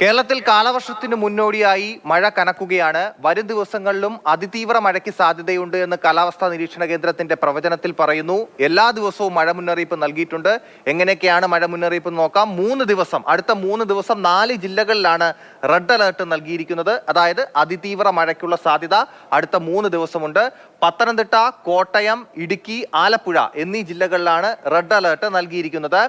കേരളത്തിൽ കാലവർഷത്തിന് മുന്നോടിയായി മഴ കനക്കുകയാണ്. വരും ദിവസങ്ങളിലും അതിതീവ്ര മഴയ്ക്ക് സാധ്യതയുണ്ട് എന്ന് കാലാവസ്ഥാ നിരീക്ഷണ കേന്ദ്രത്തിന്റെ പ്രവചനത്തിൽ പറയുന്നു. എല്ലാ ദിവസവും മഴ മുന്നറിയിപ്പ് നൽകിയിട്ടുണ്ട്. എങ്ങനെയൊക്കെയാണ് മഴ മുന്നറിയിപ്പ് നോക്കാം. മൂന്ന് ദിവസം അടുത്ത മൂന്ന് ദിവസം നാല് ജില്ലകളിലാണ് റെഡ് അലേർട്ട് നൽകിയിരിക്കുന്നത്. അതായത് അതിതീവ്ര മഴയ്ക്കുള്ള സാധ്യത അടുത്ത മൂന്ന് ദിവസമുണ്ട്. പത്തനംതിട്ട കോട്ടയം ഇടുക്കി ആലപ്പുഴ എന്നീ ജില്ലകളിലാണ് റെഡ് അലേർട്ട് നൽകിയിരിക്കുന്നത്.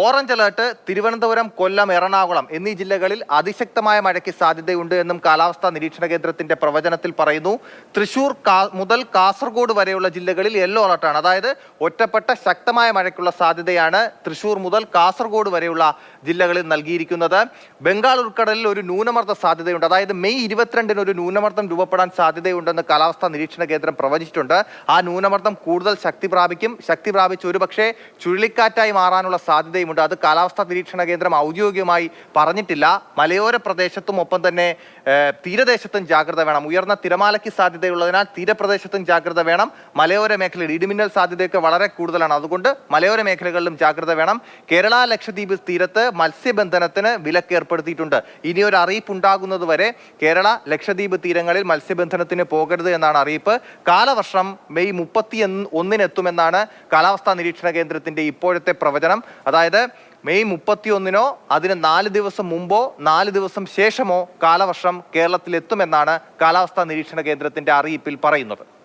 ഓറഞ്ച് അലേർട്ട് തിരുവനന്തപുരം കൊല്ലം എറണാകുളം എന്നീ ജില്ലകളിൽ അതിശക്തമായ മഴയ്ക്ക് സാധ്യതയുണ്ട് എന്നും കാലാവസ്ഥാ നിരീക്ഷണ കേന്ദ്രത്തിന്റെ പ്രവചനത്തിൽ പറയുന്നു. തൃശൂർ മുതൽ കാസർഗോഡ് വരെയുള്ള ജില്ലകളിൽ യെല്ലോ അലർട്ടാണ്. അതായത് ഒറ്റപ്പെട്ട ശക്തമായ മഴയ്ക്കുള്ള സാധ്യതയാണ് തൃശൂർ മുതൽ കാസർഗോഡ് വരെയുള്ള ജില്ലകളിൽ നൽകിയിരിക്കുന്നത്. ബംഗാൾ ഉൾക്കടലിൽ ഒരു ന്യൂനമർദ്ദ സാധ്യതയുണ്ട്. അതായത് മെയ് ഇരുപത്തിരണ്ടിന് ഒരു ന്യൂനമർദ്ദം രൂപപ്പെടാൻ സാധ്യതയുണ്ടെന്ന് കാലാവസ്ഥാ നിരീക്ഷണ കേന്ദ്രം പ്രവചിച്ചിട്ടുണ്ട്. ആ ന്യൂനമർദ്ദം കൂടുതൽ ശക്തി പ്രാപിക്കും. ശക്തി പ്രാപിച്ച് ഒരുപക്ഷെ ചുഴലിക്കാറ്റായി മാറാനുള്ള സാധ്യതയുമുണ്ട്. അത് കാലാവസ്ഥാ നിരീക്ഷണ കേന്ദ്രം ഔദ്യോഗികമായി പറഞ്ഞിട്ടില്ല. മലയോര പ്രദേശത്തും ഒപ്പം തന്നെ തീരദേശത്തും ജാഗ്രത വേണം. ഉയർന്ന തിരമാലയ്ക്ക് സാധ്യതയുള്ളതിനാൽ തീരപ്രദേശത്തും ജാഗ്രത വേണം. മലയോര മേഖലയിൽ ഇടിമിന്നൽ സാധ്യതയൊക്കെ വളരെ കൂടുതലാണ്. അതുകൊണ്ട് മലയോര മേഖലകളിലും ജാഗ്രത വേണം. കേരള ലക്ഷദ്വീപ് തീരത്ത് മത്സ്യബന്ധനത്തിന് വിലക്ക് ഏർപ്പെടുത്തിയിട്ടുണ്ട്. ഇനി ഒരു അറിയിപ്പ് ഉണ്ടാകുന്നത് വരെ കേരള ലക്ഷദ്വീപ് തീരങ്ങളിൽ മത്സ്യബന്ധനത്തിന് പോകരുത് എന്നാണ് അറിയിപ്പ്. കാലവർഷം മെയ് മുപ്പത്തി ഒന്നിനെത്തുമെന്നാണ് കാലാവസ്ഥാ നിരീക്ഷണ കേന്ദ്രത്തിന്റെ ഇപ്പോഴത്തെ പ്രവചനം. അതായത് മെയ് മുപ്പത്തിയൊന്നിനോ അതിന് നാല് ദിവസം മുമ്പോ നാല് ദിവസം ശേഷമോ കാലവർഷം കേരളത്തിലെത്തുമെന്നാണ് കാലാവസ്ഥാ നിരീക്ഷണ കേന്ദ്രത്തിന്റെ അറിയിപ്പിൽ പറയുന്നത്.